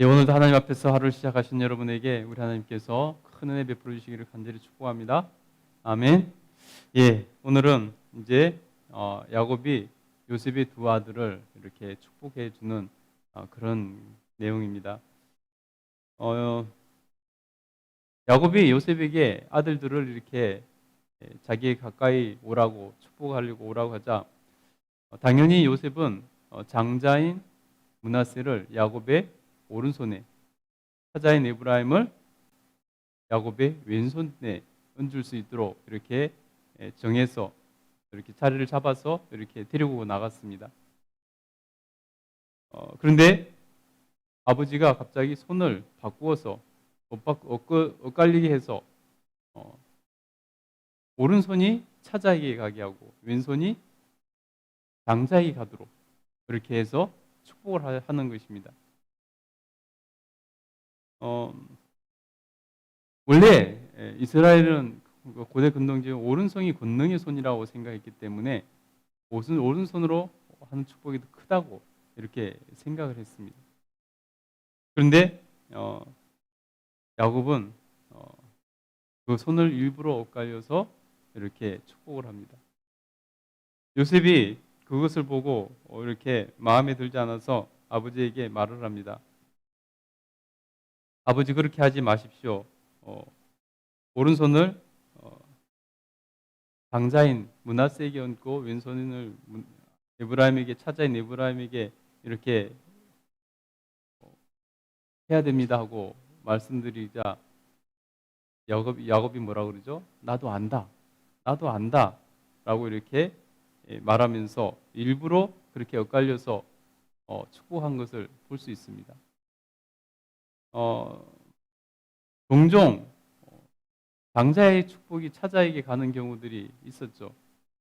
예, 오늘도 하나님 앞에서 하루를 시작하신 여러분에게 우리 하나님께서 큰 은혜 베풀어 주시기를 간절히 축복합니다. 아멘. 예, 오늘은 이제 어, 야곱이 요셉의 두 아들을 이렇게 축복해 주는 어, 그런 내용입니다. 어, 야곱이 요셉에게 아들들을 이렇게 예, 자기 가까이 오라고 축복하려고 오라고 하자 어, 당연히 요셉은 어, 장자인 문하세를 야곱의 오른손에 사자인 에브라임을 야곱의 왼손에 얹을 수 있도록 이렇게 예, 정해서 이렇게 자리를 잡아서 이렇게 데리고 나갔습니다. 어, 그런데 아버지가 갑자기 손을 바꾸어서 엇갈리게 해서 어, 오른손이 차자에게 가게 하고 왼손이 장자에게 가도록 그렇게 해서 축복을 하- 하는 것입니다. 어, 원래 에, 이스라엘은 그 고대 근동지 오른손이 권능의 손이라고 생각했기 때문에 오른, 오른손으로 하는 축복이 더 크다고 이렇게 생각을 했습니다. 그런데 어, 야곱은 어, 그 손을 일부러 엇갈려서 이렇게 축복을 합니다. 요셉이 그것을 보고 어, 이렇게 마음에 들지 않아서 아버지에게 말을 합니다. 아버지 그렇게 하지 마십시오. 어, 오른손을 어, 장자인 문하세에게 얹고 왼손을 문- 에브라임에게 차자인 에브라임에게 이렇게 어, 해야 됩니다 하고 말씀드리자 야곱, 야곱이 뭐라 그러죠? 나도 안다. 나도 안다. 라고 이렇게 예, 말하면서 일부러 그렇게 엇갈려서 어, 축복한 것을 볼 수 있습니다. 어, 종종 어, 장자의 축복이 차자에게 가는 경우들이 있었죠.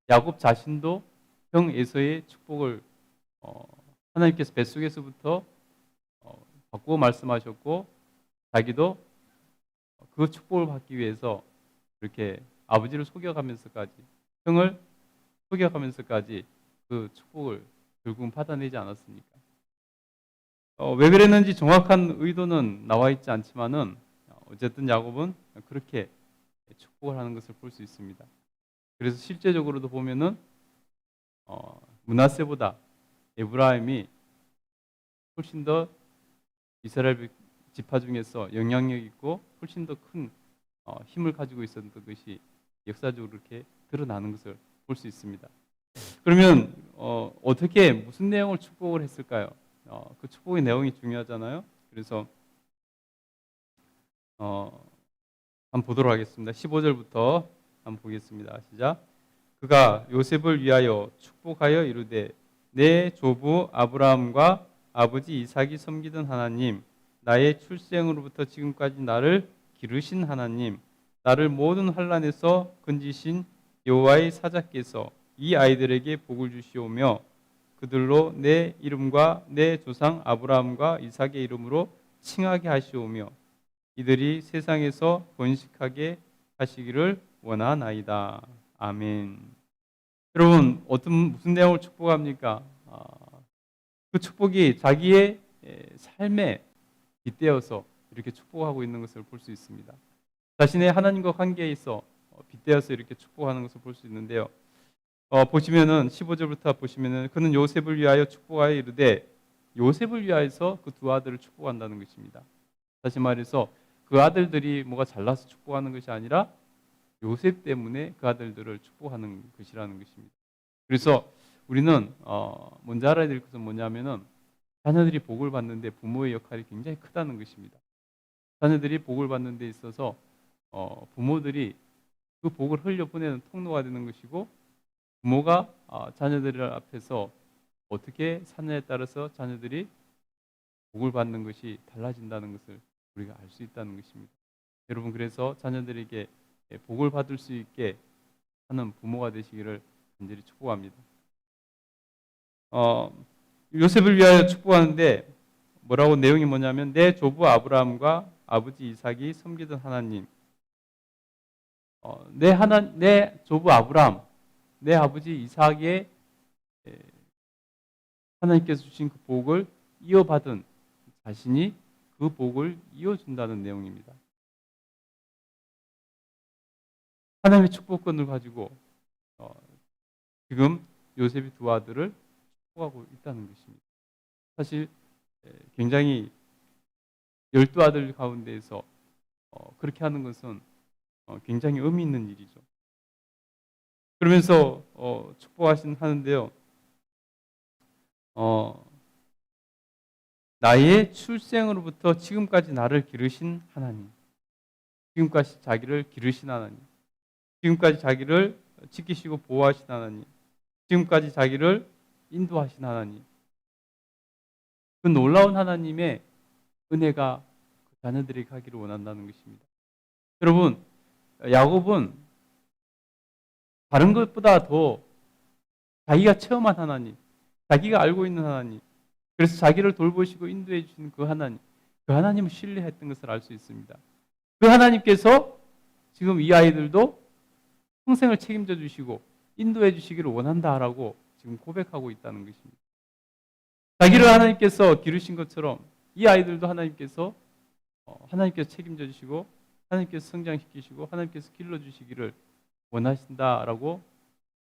야곱 자신도 형 에서의 축복을 어, 하나님께서 뱃속에서부터 어, 바꾸어 말씀하셨고 자기도 그 축복을 받기 위해서 이렇게 아버지를 속여가면서까지 형을 속여가면서까지 그 축복을 결국은 받아내지 않았습니까? 어, 왜 그랬는지 정확한 의도는 나와 있지 않지만은 어쨌든 야곱은 그렇게 축복을 하는 것을 볼 수 있습니다. 그래서 실제적으로도 보면은 어, 문하세보다 에브라임이 훨씬 더 이스라엘 지파 중에서 영향력 있고 훨씬 더큰 어, 힘을 가지고 있었던 것이 역사적으로 이렇게 드러나는 것을 볼 수 있습니다. 그러면 어, 어떻게 무슨 내용을 축복을 했을까요? 어, 그 축복의 내용이 중요하잖아요. 그래서 어, 한번 보도록 하겠습니다. 15절부터 한번 보겠습니다. 시작. 그가 요셉을 위하여 축복하여 이르되 내 조부 아브라함과 아버지 이삭이 섬기던 하나님 나의 출생으로부터 지금까지 나를 기르신 하나님 나를 모든 환란에서 건지신 여호와의 사자께서 이 아이들에게 복을 주시오며 그들로 내 이름과 내 조상 아브라함과 이삭의 이름으로 칭하게 하시오며 이들이 세상에서 번식하게 하시기를 원하나이다. 아멘. 여러분 어떤 무슨 내용을 축복합니까? 아, 그 축복이 자기의 에, 삶에 빗대어서 이렇게 축복하고 있는 것을 볼 수 있습니다. 자신의 하나님과 관계에 있어 어, 빗대어서 이렇게 축복하는 것을 볼 수 있는데요. 어, 보시면은 15절부터 보시면은 그는 요셉을 위하여 축복하여 이르되 요셉을 위하여서 그 두 아들을 축복한다는 것입니다. 다시 말해서 그 아들들이 뭐가 잘나서 축복하는 것이 아니라 요셉 때문에 그 아들들을 축복하는 것이라는 것입니다. 그래서 우리는 어, 먼저 알아야 될 것은 뭐냐면은 자녀들이 복을 받는데 부모의 역할이 굉장히 크다는 것입니다. 자녀들이 복을 받는 데 있어서 어, 부모들이 그 복을 흘려보내는 통로가 되는 것이고 부모가 어, 자녀들 앞에서 어떻게 사느냐에 따라서 자녀들이 복을 받는 것이 달라진다는 것을 우리가 알 수 있다는 것입니다. 여러분 그래서 자녀들에게 복을 받을 수 있게 하는 부모가 되시기를 간절히 축복합니다. 어, 요셉을 위하여 축복하는데 뭐라고 내용이 뭐냐면 내 조부 아브라함과 아버지 이삭이 섬기던 하나님, 어, 내 하나 내 조부 아브라함, 내 아버지 이삭의 하나님께서 주신 그 복을 이어받은 자신이 그 복을 이어준다는 내용입니다. 하나님의 축복권을 가지고 어, 지금 요셉이 두 아들을 축복하고 있다는 것입니다. 사실 에, 굉장히 열두 아들 가운데에서 어, 그렇게 하는 것은 어, 굉장히 의미 있는 일이죠. 그러면서 어, 축복하신 하는데요. 어, 나의 출생으로부터 지금까지 나를 기르신 하나님, 지금까지 자기를 기르신 하나님, 지금까지 자기를 지키시고 보호하신 하나님, 지금까지 자기를 인도하신 하나님, 그 놀라운 하나님의 은혜가 그 자녀들에게 가기를 원한다는 것입니다. 여러분, 야곱은 다른 것보다 더 자기가 체험한 하나님, 자기가 알고 있는 하나님, 그래서 자기를 돌보시고 인도해 주시는 그 하나님, 그 하나님을 신뢰했던 것을 알 수 있습니다. 그 하나님께서 지금 이 아이들도 평생을 책임져 주시고 인도해 주시기를 원한다라고 지금 고백하고 있다는 것입니다. 자기를 하나님께서 기르신 것처럼 이 아이들도 하나님께서 어, 하나님께서 책임져 주시고 하나님께서 성장시키시고 하나님께서 길러 주시기를 원하신다라고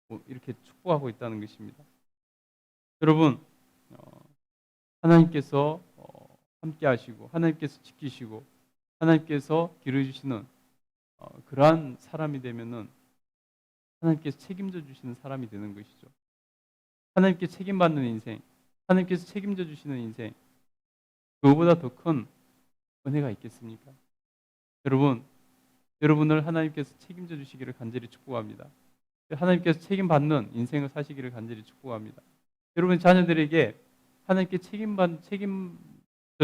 뭐 이렇게 축복하고 있다는 것입니다. 여러분 어, 하나님께서 어, 함께 하시고 하나님께서 지키시고 하나님께서 기르 주시는 어, 그러한 사람이 되면은 하나님께서 책임져 주시는 사람이 되는 것이죠. 하나님께 책임받는 인생, 하나님께서 책임져 주시는 인생, 그거보다 더 큰 은혜가 있겠습니까? 여러분, 여러분을 하나님께서 책임져 주시기를 간절히 축복합니다. 하나님께서 책임받는 인생을 사시기를 간절히 축복합니다. 여러분 자녀들에게 하나님께 책임받 책임져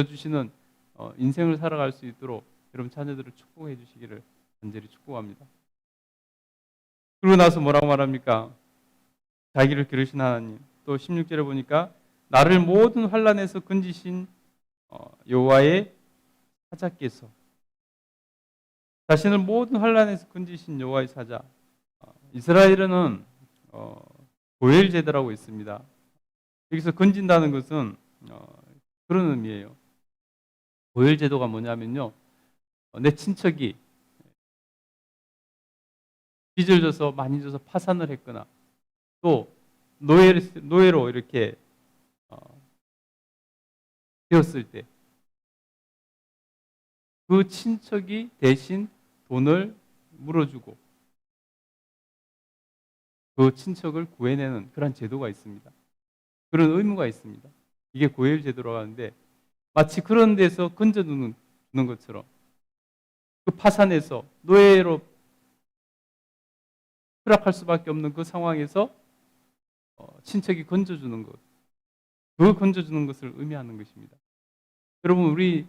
주시는 어, 인생을 살아갈 수 있도록 여러분 자녀들을 축복해 주시기를 간절히 축복합니다. 그러고 나서 뭐라고 말합니까? 자기를 기르신 하나님. 또 16절에 보니까 나를 모든 환란에서 건지신 어, 여호와의 사자께서 자신을 모든 환란에서 건지신 여호와의 사자. 어, 이스라엘에는 어, 고엘 제도라고 있습니다. 여기서 건진다는 것은 어, 그런 의미예요. 고엘 제도가 뭐냐면요, 어, 내 친척이 빚을 져서 많이 져서 파산을 했거나 또 노예, 노예로 이렇게 어, 되었을 때 그 친척이 대신 돈을 물어주고 그 친척을 구해내는 그런 제도가 있습니다. 그런 의무가 있습니다. 이게 고엘 제도라고 하는데 마치 그런 데서 건져두는 것처럼 그 파산에서 노예로 추락할 수밖에 없는 그 상황에서 어, 친척이 건져주는 것, 그 건져주는 것을 의미하는 것입니다. 여러분 우리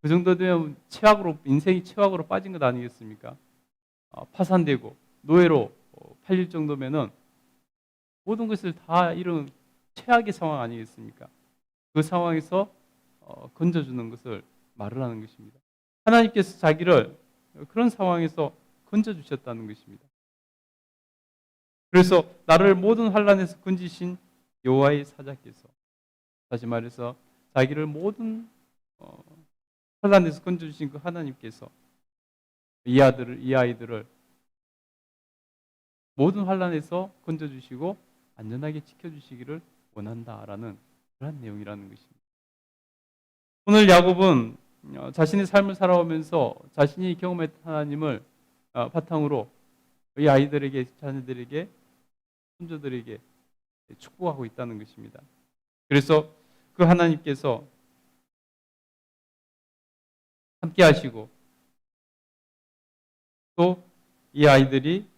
그 정도 되면 최악으로 인생이 최악으로 빠진 것 아니겠습니까? 어, 파산되고 노예로 어, 팔릴 정도면은 모든 것을 다 잃은 최악의 상황 아니겠습니까? 그 상황에서 어, 건져주는 것을 말을 하는 것입니다. 하나님께서 자기를 그런 상황에서 건져주셨다는 것입니다. 그래서 나를 모든 환란에서 건지신 여호와의 사자께서 다시 말해서 자기를 모든 어, 환란에서 건져주신 그 하나님께서 이 아들을 이 아이들을 모든 환란에서 건져주시고 안전하게 지켜주시기를 원한다라는 그런 내용이라는 것입니다. 오늘 야곱은 어, 자신의 삶을 살아오면서 자신이 경험했던 하나님을 어, 바탕으로 이 아이들에게 자녀들에게 손자들에게 축복하고 있다는 것입니다. 그래서 그 하나님께서 함께 하시고 또 이 아이들이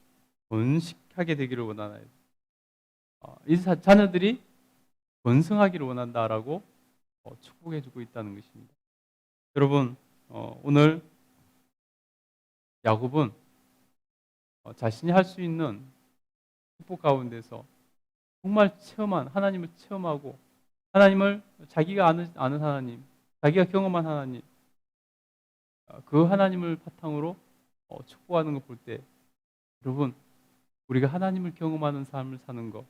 번식하게 되기를 원하나요? 어, 이 자녀들이 번성하기를 원한다라고 어, 축복해주고 있다는 것입니다. 여러분 어, 오늘 야곱은 자신이 할 수 있는 축복 가운데서 정말 체험한 하나님을 체험하고 하나님을 자기가 아는, 아는 하나님, 자기가 경험한 하나님, 그 하나님을 바탕으로 어, 축복하는 걸 볼 때, 여러분, 우리가 하나님을 경험하는 삶을 사는 것,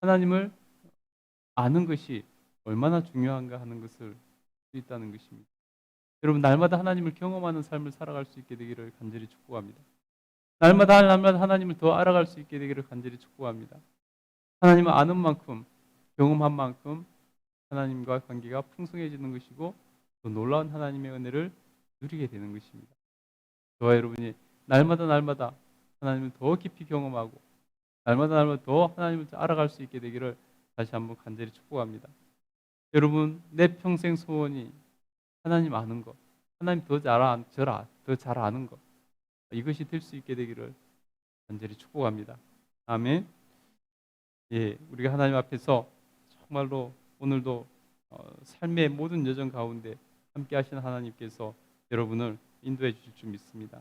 하나님을 아는 것이 얼마나 중요한가 하는 것을 수 있다는 것입니다. 여러분 날마다 하나님을 경험하는 삶을 살아갈 수 있게 되기를 간절히 축복합니다. 날마다 날마다 하나님을 더 알아갈 수 있게 되기를 간절히 축복합니다. 하나님을 아는 만큼 경험한 만큼 하나님과 관계가 풍성해지는 것이고 또 놀라운 하나님의 은혜를 누리게 되는 것입니다. 저와 여러분이 날마다 날마다 하나님을 더 깊이 경험하고 날마다 날마다 더 하나님을 알아갈 수 있게 되기를 다시 한번 간절히 축복합니다. 여러분 내 평생 소원이 하나님 아는 것, 하나님 더잘 아는 것 이것이 될 수 있게 되기를 간절히 축복합니다. 아멘. 예, 우리가 하나님 앞에서 정말로 오늘도 어, 삶의 모든 여정 가운데 함께 하시는 하나님께서 여러분을 인도해 주실 줄 믿습니다.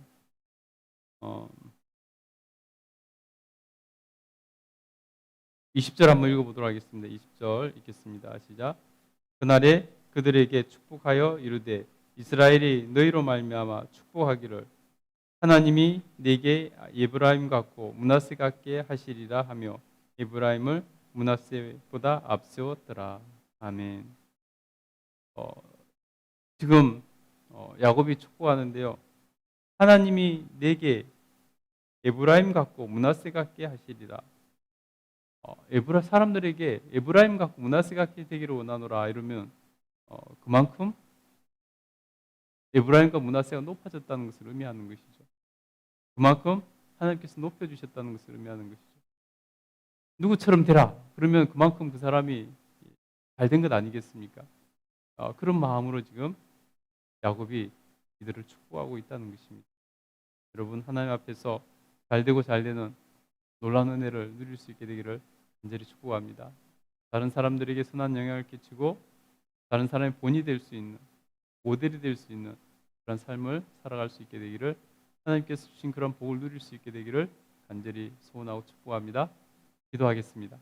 어, 20절 한번 읽어보도록 하겠습니다. 20절 읽겠습니다. 시작. 그날에 그들에게 축복하여 이르되 이스라엘이 너희로 말미암아 축복하기를 하나님이 내게 에브라임 같고 문하세 같게 하시리라 하며 에브라임을 문하세보다 앞세웠더라. 아멘. 어, 지금 어, 야곱이 축복하는데요. 하나님이 내게 에브라임 같고 문하세 같게 하시리라. 어, 에브라 사람들에게 에브라임 같고 문하세 같게 되기를 원하노라 이러면 어, 그만큼 에브라임과 문하세가 높아졌다는 것을 의미하는 것이죠. 그만큼 하나님께서 높여주셨다는 것을 의미하는 것이죠. 누구처럼 되라. 그러면 그만큼 그 사람이 잘 된 것 아니겠습니까? 어, 그런 마음으로 지금 야곱이 이들을 축복하고 있다는 것입니다. 여러분 하나님 앞에서 잘 되고 잘 되는 놀라운 은혜를 누릴 수 있게 되기를 간절히 축복합니다. 다른 사람들에게 선한 영향을 끼치고 다른 사람의 본이 될 수 있는 모델이 될 수 있는 그런 삶을 살아갈 수 있게 되기를 하나님께서 주신 그런 복을 누릴 수 있게 되기를 간절히 소원하고 축복합니다. 기도하겠습니다.